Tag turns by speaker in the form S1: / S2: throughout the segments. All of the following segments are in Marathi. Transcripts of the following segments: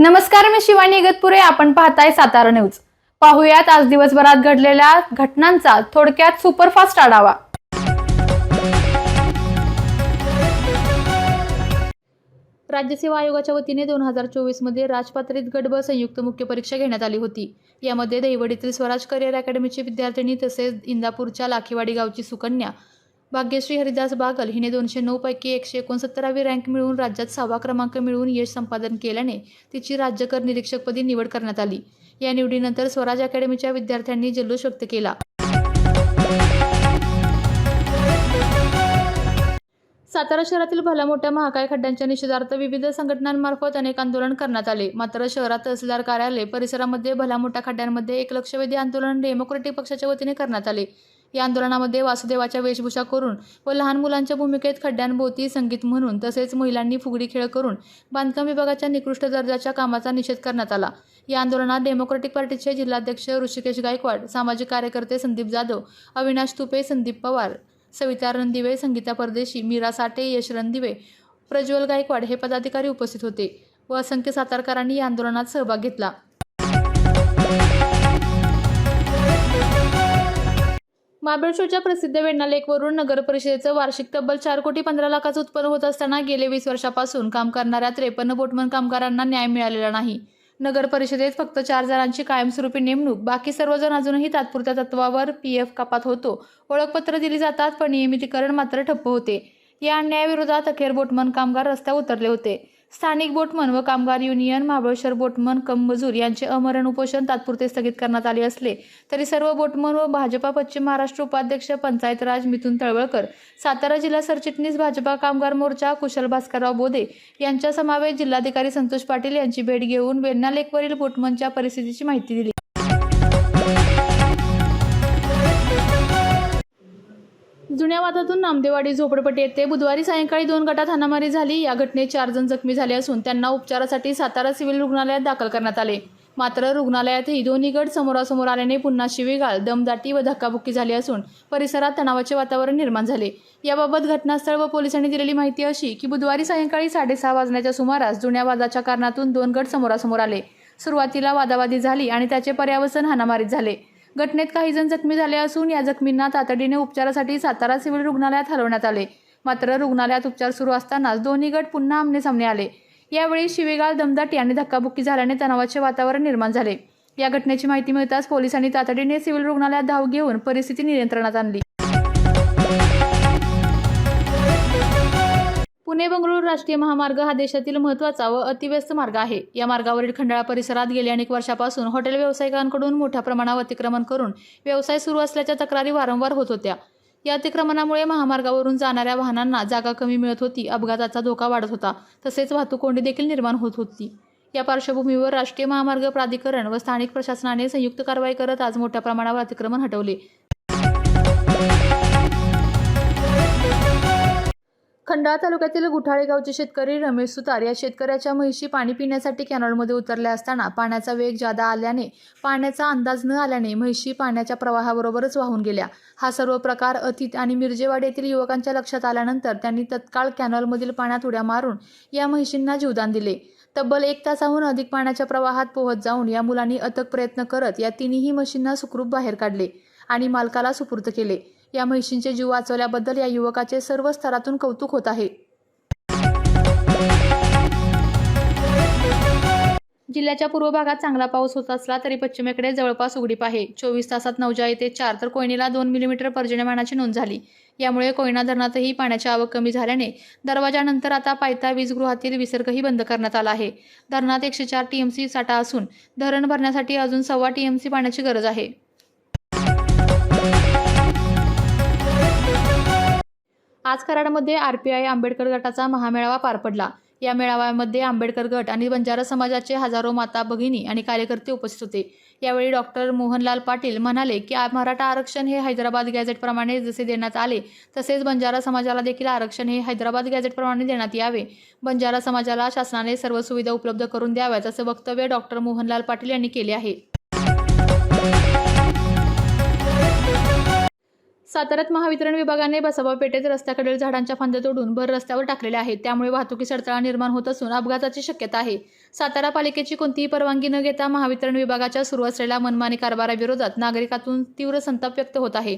S1: नमस्कार मी शिवानी इगतपुरे. आपण पाहताय सातारा न्यूज. पाहुयात आज दिवसभरात घडलेल्या घटनांचा थोडक्यात सुपरफास्ट आढावा. राज्यसेवा आयोगाच्या वतीने दोन हजार चोवीसमध्ये राजपात्रित गट ब संयुक्त मुख्य परीक्षा घेण्यात आली होती. यामध्ये दहिवडीतील स्वराज करिअर अकॅडमीची विद्यार्थिनी तसेच इंदापूरच्या लाखेवाडी गावची सुकन्या भाग्यश्री हरिदास बागल हिने दोनशे नऊ पैकी एकशे एकोणसत्तरावी रँक मिळवून राज्यात सहावा क्रमांक मिळवून यश संपादन केल्याने तिची राज्यकर निरीक्षकपदी निवड करण्यात आली. या निवडीनंतर स्वराज अकॅडमीच्या विद्यार्थ्यांनी जल्लोष व्यक्त केला. सातारा शहरातील भला मोठ्या महाकाय खड्ड्यांच्या निषेधार्थ विविध संघटनांमार्फत अनेक आंदोलन करण्यात आले. मात्र शहरात तहसीलदार कार्यालय परिसरामध्ये भला मोठ्या खड्ड्यांमध्ये एक लक्षवेधी आंदोलन डेमोक्रेटिक पक्षाच्या वतीने करण्यात आले. या आंदोलनामध्ये वासुदेवाच्या वेशभूषा करून व लहान मुलांच्या भूमिकेत खड्ड्यांभोवती संगीत म्हणून तसेच महिलांनी फुगडी खेळ करून बांधकाम विभागाच्या निकृष्ट दर्जाच्या कामाचा निषेध करण्यात आला. या आंदोलनात डेमोक्रेटिक पार्टीचे जिल्हाध्यक्ष ऋषिकेश गायकवाड सामाजिक कार्यकर्ते संदीप जाधव अविनाश तुपे संदीप पवार सविता रणदिवे संगीता परदेशी मीरा साठे यश रणदिवे प्रज्वल गायकवाड हे पदाधिकारी उपस्थित होते व असंख्य सातारकरांनी या आंदोलनात सहभाग घेतला. महाबळेश्वरच्या प्रसिद्ध वेण्णा लेकवरून नगर परिषदेचं वार्षिक तब्बल चार कोटी पंधरा लाखाचं उत्पन्न होत असताना गेले वीस वर्षापासून काम करणाऱ्या त्रेपन्न बोटमन कामगारांना न्याय मिळालेला नाही. नगर परिषदेत फक्त चार जणांची कायमस्वरूपी नेमणूक बाकी सर्वजण अजूनही तात्पुरत्या तत्वावर पी एफ कपात होतो. ओळखपत्र दिली जातात पण नियमितीकरण मात्र ठप्प होते. या अन्यायाविरोधात अखेर बोटमन कामगार रस्त्यावर उतरले होते. स्थानिक बोटमन व कामगार युनियन महाबळेश्वर बोटमन कम मजूर यांचे अमरण उपोषण तात्पुरते स्थगित करण्यात आले असले तरी सर्व बोटमन व भाजपा पश्चिम महाराष्ट्र उपाध्यक्ष पंचायत राज मिथुन तळवळकर सातारा जिल्हा सरचिटणीस भाजपा कामगार मोर्चा कुशल भास्करराव बोधे यांच्या समावेश जिल्हाधिकारी संतोष पाटील यांची भेट घेऊन वेण्णा लेकवरील बोटमनच्या परिस्थितीची माहिती दिली. जुन्या वादातून नामदेवाडी झोपडपट्टी येथे बुधवारी सायंकाळी दोन गटात हाणामारी झाली. या घटनेत चार जण जखमी झाले असून त्यांना उपचारासाठी सातारा सिव्हिल रुग्णालयात दाखल करण्यात आले. मात्र रुग्णालयातही दोन्ही गट समोरासमोर आल्याने पुन्हा शिवीगाळ दमदाटी व धक्काबुक्की झाली असून परिसरात तणावाचे वातावरण निर्माण झाले. याबाबत घटनास्थळ व पोलिसांनी दिलेली माहिती अशी की बुधवारी सायंकाळी साडेसहा वाजण्याच्या सुमारास जुन्या वादाच्या कारणातून दोन गट समोरासमोर आले. सुरुवातीला वादावादी झाली आणि त्याचे पर्यावसन हाणामारीत झाले. घटनेत काही जण जखमी झाले असून या जखमींना तातडीने उपचारासाठी सातारा सिव्हिल रुग्णालयात हलवण्यात आले. मात्र रुग्णालयात उपचार सुरू असतानाच दोन्ही गट पुन्हा आमनेसामने आले. यावेळी शिवेगाळ दमदाटी आणि धक्काबुक्की झाल्याने तणावाचे वातावरण निर्माण झाले. या घटनेची माहिती मिळताच पोलिसांनी तातडीने सिव्हिल रुग्णालयात धाव घेऊन परिस्थिती नियंत्रणात आणली. पुणे बंगळुरू राष्ट्रीय महामार्ग हा देशातील महत्त्वाचा व अतिव्यस्त मार्ग आहे. या मार्गावरील खंडाळा परिसरात गेल्या अनेक वर्षापासून हॉटेल व्यावसायिकांकडून मोठ्या प्रमाणावर अतिक्रमण करून व्यवसाय सुरू असल्याच्या तक्रारी वारंवार होत होत्या. या अतिक्रमणामुळे महामार्गावरून जाणाऱ्या वाहनांना जागा कमी मिळत होती अपघाताचा धोका वाढत होता तसेच वाहतूक कोंडी देखील निर्माण होत होती. या पार्श्वभूमीवर राष्ट्रीय महामार्ग प्राधिकरण व स्थानिक प्रशासनाने संयुक्त कारवाई करत आज मोठ्या प्रमाणावर अतिक्रमण हटवले. खंडाळा तालुक्यातील गुठाळे गावचे शेतकरी रमेश सुतार या शेतकऱ्याच्या म्हैशी पाणी पिण्यासाठी कॅनॉलमध्ये उतरल्या असताना पाण्याचा वेग जादा आल्याने पाण्याचा अंदाज न आल्याने म्हैशी पाण्याच्या प्रवाहाबरोबरच वाहून गेल्या. हा सर्व प्रकार अतीत आणि मिरजेवाडी येथील युवकांच्या लक्षात आल्यानंतर त्यांनी तत्काळ कॅनॉलमधील पाण्यात उड्या मारून या म्हैशींना जीवदान दिले. तब्बल एक तासाहून अधिक पाण्याच्या प्रवाहात पोहत जाऊन या मुलांनी अथक प्रयत्न करत या तिन्ही म्हशींना सुखरूप बाहेर काढले आणि मालकाला सुपूर्त केले. या म्हैशींचे जीव वाचवल्याबद्दल या युवकाचे सर्व स्तरातून कौतुक होत आहे. जिल्ह्याच्या पूर्व भागात चांगला पाऊस होत असला तरी पश्चिमेकडे जवळपास उघडीप आहे. चोवीस तासात नवजा येथे चार तर कोयनेला दोन मिलीमीटर पर्जन्यमानाची नोंद झाली. यामुळे कोयना धरणातही पाण्याची आवक कमी झाल्याने दरवाजानंतर आता पायथा वीजगृहातील विसर्गही बंद करण्यात आला आहे. धरणात एकशे चार टीएमसी साठा असून धरण भरण्यासाठी अजून सव्वा टीएमसी पाण्याची गरज आहे. आज कराडमध्ये आर पी आय आंबेडकर गटाचा महामेळावा पार पडला. या मेळाव्यामध्ये आंबेडकर गट आणि बंजारा समाजाचे हजारो माता भगिनी आणि कार्यकर्ते उपस्थित होते. यावेळी डॉक्टर मोहनलाल पाटील म्हणाले की मराठा आरक्षण हे हैदराबाद गॅझेटप्रमाणे जसे देण्यात आले तसेच बंजारा समाजाला देखील आरक्षण हे हैदराबाद गॅझेटप्रमाणे देण्यात यावे. बंजारा समाजाला शासनाने सर्व सुविधा उपलब्ध करून द्याव्यात असे वक्तव्य डॉक्टर मोहनलाल पाटील यांनी केले आहे. साताऱ्यात महावितरण विभागाने बसवा पेठेत रस्त्याकडील झाडांच्या फांद्या तोडून भर रस्त्यावर टाकलेल्या आहेत. त्यामुळे वाहतुकीस अडथळा निर्माण होत असून अपघाताची शक्यता आहे. सातारा पालिकेची कोणतीही परवानगी न घेता महावितरण विभागाच्या सुरू असलेल्या मनमानी कारभाराविरोधात नागरिकातून तीव्र संताप व्यक्त होत आहे.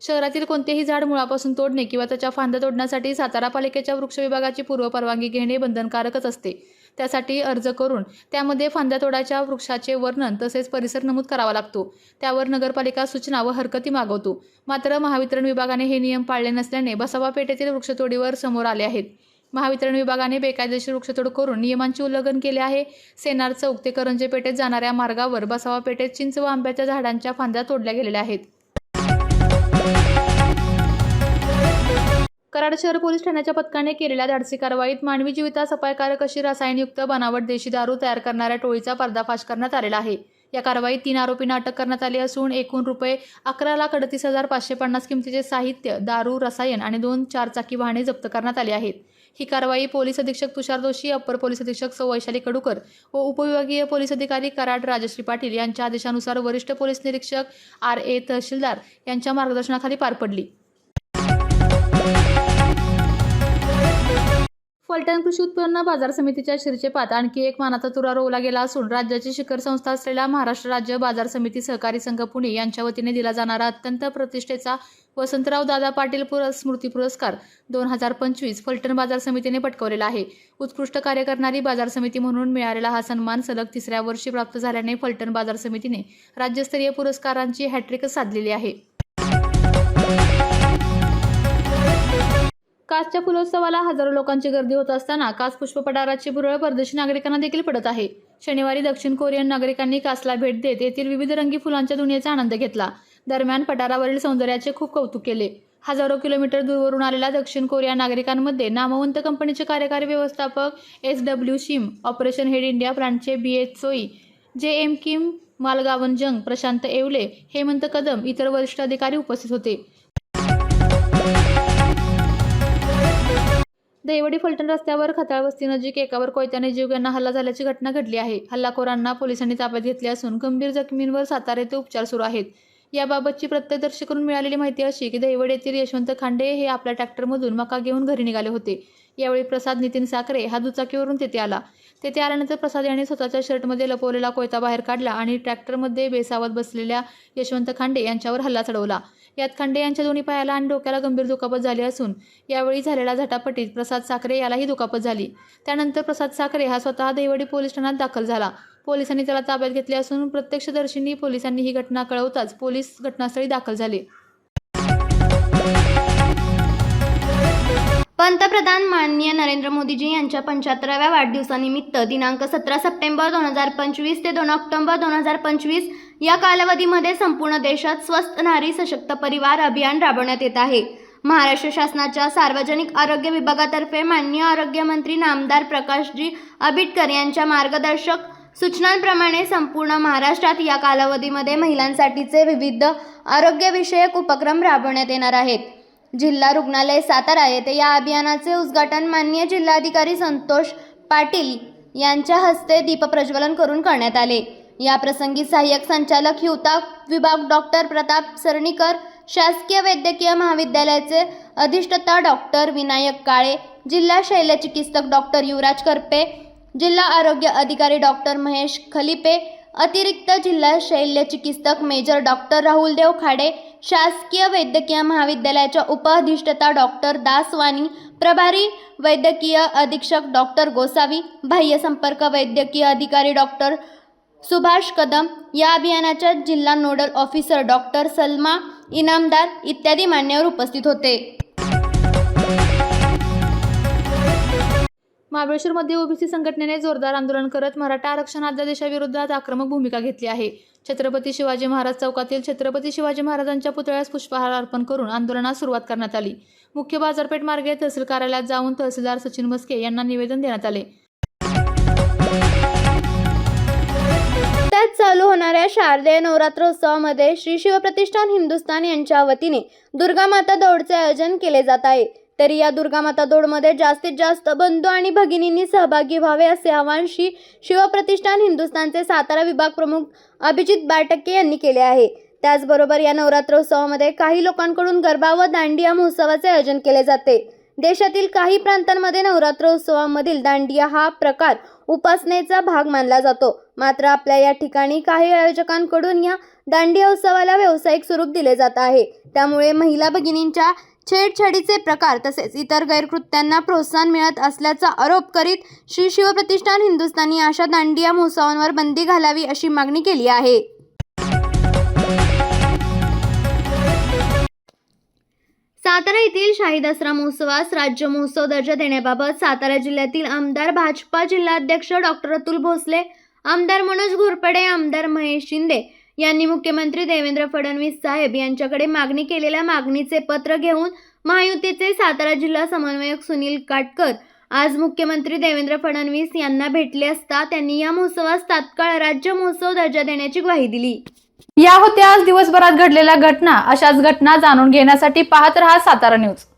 S1: शहरातील कोणतेही झाड मुळापासून तोडणे किंवा त्याच्या फांद्या तोडण्यासाठी सातारा पालिकेच्या वृक्ष विभागाची पूर्व परवानगी घेणे बंधनकारकच असते. त्यासाठी अर्ज करून त्यामध्ये फांद्या तोडाच्या वृक्षाचे वर्णन तसेच परिसर नमूद करावा लागतो. त्यावर नगरपालिका सूचना व हरकती मागवतो. मात्र महावितरण विभागाने हे नियम पाळले नसल्याने बसवा पेठेतील वृक्षतोडीवर समोर आले आहेत. महावितरण विभागाने बेकायदेशीर वृक्षतोड करून नियमांचे उल्लंघन केले आहे. सेनार चौक ते करंजे पेठेत जाणाऱ्या मार्गावर बसवा पेठेत चिंच व आंब्याच्या झाडांच्या फांद्या तोडल्या गेलेल्या आहेत. कराड शहर पोलीस ठाण्याच्या पथकाने केलेल्या धाडसी कारवाईत मानवी जीवितास अपायकारक अशी रसायनयुक्त बनावट देशी दारू तयार करणाऱ्या टोळीचा पर्दाफाश करण्यात आलेला आहे. या कारवाईत तीन आरोपींना अटक करण्यात आली असून एकूण रुपये अकरा लाख अडतीस हजार पाचशे पन्नास किमतीचे साहित्य दारू रसायन आणि दोन चारचाकी वाहने जप्त करण्यात आली आहेत. ही कारवाई पोलीस अधीक्षक तुषार दोशी अप्पर पोलीस अधीक्षक सौ वैशाली कडूकर व उपविभागीय पोलीस अधिकारी कराड राजश्री पाटील यांच्या आदेशानुसार वरिष्ठ पोलीस निरीक्षक आर ए तहसीलदार यांच्या मार्गदर्शनाखाली पार पडली. फलटण कृषी उत्पन्न बाजार समितीच्या शिरचेपात आणखी एक मानाचा तुरा रोवला गेला असून राज्याची शिखर संस्था असलेल्या महाराष्ट्र राज्य बाजार समिती सहकारी संघ पुणे यांच्या वतीने दिला जाणारा अत्यंत प्रतिष्ठेचा वसंतराव दादा पाटील पुर स्मृती पुरस्कार दोन हजार पंचवीस फलटण बाजार समितीने पटकवलेला आहे. उत्कृष्ट कार्य करणारी बाजार समिती म्हणून मिळालेला हा सन्मान सलग तिसऱ्या वर्षी प्राप्त झाल्याने फलटण बाजार समितीने राज्यस्तरीय पुरस्कारांची हॅट्रिक साधलेली आहे. कासच्या फुलोत्सवाला हजारो लोकांची गर्दी होत असताना कास पुष्पपटाराची भुरळ परदेशी नागरिकांना देखील पडत आहे. शनिवारी दक्षिण कोरियन नागरिकांनी कासला भेट देत येथील विविध रंगी फुलांच्या दुनियेचा आनंद घेतला. दरम्यान पठारावरील सौंदर्याचे खूप कौतुक केले. हजारो किलोमीटर दूरवरून आलेल्या दक्षिण कोरिया नागरिकांमध्ये नामवंत कंपनीचे कार्यकारी व्यवस्थापक S W Shim operation head India ब्रँडचे बी एच सोई जे एम किम मालगावन जंग प्रशांत येवले हेमंत कदम इतर वरिष्ठ अधिकारी उपस्थित होते. देवडी फलटण रस्त्यावर खताळ वस्तीनजीक एकावर कोयत्याने जीवघेणा हल्ला झाल्याची घटना घडली आहे. हल्लाखोरांना पोलिसांनी ताब्यात घेतले असून गंभीर जखमींवर सातारा येथे उपचार सुरू आहेत. याबाबतची प्रत्यक्षदर्शीकडून मिळालेली माहिती अशी की दहिवडी येथील यशवंत खांडे हे आपल्या ट्रॅक्टरमधून मका घेऊन घरी निघाले होते. यावेळी प्रसाद नितीन साखरे हा दुचाकीवरून तेथे आला. तेथे आल्यानंतर प्रसाद यांनी स्वतःच्या शर्टमध्ये लपवलेला कोयता बाहेर काढला आणि ट्रॅक्टरमध्ये बेसावत बसलेल्या यशवंत खांडे यांच्यावर हल्ला चढवला. यात खंडे यांच्या दोन्ही पायाला आणि डोक्याला गंभीर दुखापत झाली असून यावेळी झालेल्या झटापटीत प्रसाद साखरे यालाही दुखापत झाली. त्यानंतर प्रसाद साखरे हा स्वतः देवडी पोलीस ठाण्यात दाखल झाला. पोलिसांनी त्याला ताब्यात घेतले असून प्रत्यक्षदर्शींनी पोलिसांनी ही घटना कळवताच पोलीस घटनास्थळी दाखल झाले.
S2: पंतप्रधान माननीय नरेंद्र मोदीजी यांच्या पंच्याहत्तराव्या वाढदिवसानिमित्त दिनांक सतरा सप्टेंबर दोन हजार पंचवीस ते दोन ऑक्टोबर दोन हजार पंचवीस या कालावधीमध्ये संपूर्ण देशात स्वस्त नारी सशक्त परिवार अभियान राबवण्यात येत आहे. महाराष्ट्र शासनाच्या सार्वजनिक आरोग्य विभागातर्फे माननीय आरोग्यमंत्री नामदार प्रकाशजी आबिटकर यांच्या मार्गदर्शक सूचनांप्रमाणे संपूर्ण महाराष्ट्रात या कालावधीमध्ये महिलांसाठीचे विविध आरोग्यविषयक उपक्रम राबवण्यात येणार आहेत. जिल्हा रुग्णालय सातारा येथे या अभियानाचे उद्घाटन माननीय जिल्हाधिकारी संतोष पाटील यांच्या हस्ते दीपप्रज्वलन करून करण्यात आले. या प्रसंगी सहाय्यक संचालक हिवता विभाग डॉक्टर प्रताप सरणीकर शासकीय वैद्यकीय महाविद्यालयाचे अधिष्ठता डॉक्टर विनायक काळे जिल्हा शैल्यचिकित्सक डॉक्टर युवराज करपे जिल्हा आरोग्य अधिकारी डॉक्टर महेश खलिपे अतिरिक्त जिल्हा शैल्य चिकित्सक मेजर डॉक्टर राहुलदेव खाडे शासकीय वैद्यकीय महाविद्यालयाच्या उपअधिष्ठता डॉक्टर दासवानी प्रभारी वैद्यकीय अधीक्षक डॉक्टर गोसावी बाह्य संपर्क वैद्यकीय अधिकारी डॉक्टर सुभाष कदम या अभियानाच्या जिल्हा nodal officer doctor Salma Inamdar इत्यादी मान्यवर उपस्थित होते.
S1: महाबळेश्वरमध्ये ओबीसी संघटनेने जोरदार आंदोलन करत मराठा आरक्षण अध्यादेशाविरोधात आक्रमक भूमिका घेतली आहे. छत्रपती शिवाजी महाराज चौकातील छत्रपती शिवाजी महाराजांच्या पुतळ्यास पुष्पहार अर्पण करून आंदोलनास सुरुवात करण्यात आली. मुख्य बाजारपेठ मार्गे तहसील कार्यालयात जाऊन तहसीलदार सचिन मस्के यांना निवेदन देण्यात आले.
S2: नुकत्याच चालू होणाऱ्या शारदीय नवरात्रोत्सवामध्ये श्री शिवप्रतिष्ठान हिंदुस्थान यांच्या वतीने दुर्गामाता दौडचे आयोजन केले जात आहे. तरी या दुर्गामाता दौडमध्ये जास्तीत जास्त बंधू आणि भगिनींनी सहभागी व्हावे असे आवाहन श्री शिवप्रतिष्ठान हिंदुस्थानचे सातारा विभाग प्रमुख अभिजित बाटक्के यांनी केले आहे. त्याचबरोबर या नवरात्रोत्सवामध्ये काही लोकांकडून गरबा व दांडिया महोत्सवाचे आयोजन केले जाते. देशातील काही प्रांतांमध्ये नवरात्रोत्सवामधील दांडिया हा प्रकार उपासनेचा भाग मानला जातो. मात्र आपल्या या ठिकाणी काही आयोजकांकडून या दांडिया उत्सवाला व्यावसायिक स्वरूप दिले जात आहे. त्यामुळे महिला भगिनींच्या छेडछाडीचे प्रकार तसेच इतर गैरकृत्यांना प्रोत्साहन मिळत असल्याचा आरोप करीत श्री शिवप्रतिष्ठान हिंदुस्थानी अशा दांडिया महोत्सवांवर बंदी घालावी अशी मागणी केली आहे. सातारा येथील शाही दसरा महोत्सवास राज्य महोत्सव दर्जा देण्याबाबत सातारा जिल्ह्यातील आमदार भाजपा जिल्हाध्यक्ष डॉक्टर अतुल भोसले आमदार मनोज घोरपडे आमदार महेश शिंदे यांनी मुख्यमंत्री देवेंद्र फडणवीस साहेब यांच्याकडे मागणी केलेल्या मागणीचे पत्र घेऊन महायुतीचे सातारा जिल्हा समन्वयक सुनील काटकर आज मुख्यमंत्री देवेंद्र फडणवीस यांना भेटले असता त्यांनी या महोत्सवास तात्काळ राज्य महोत्सव दर्जा देण्याची ग्वाही दिली.
S1: या होत्या आज दिवसभरात घडलेल्या घटना. अशाच घटना जाणून घेण्यासाठी पाहत रहा सातारा न्यूज.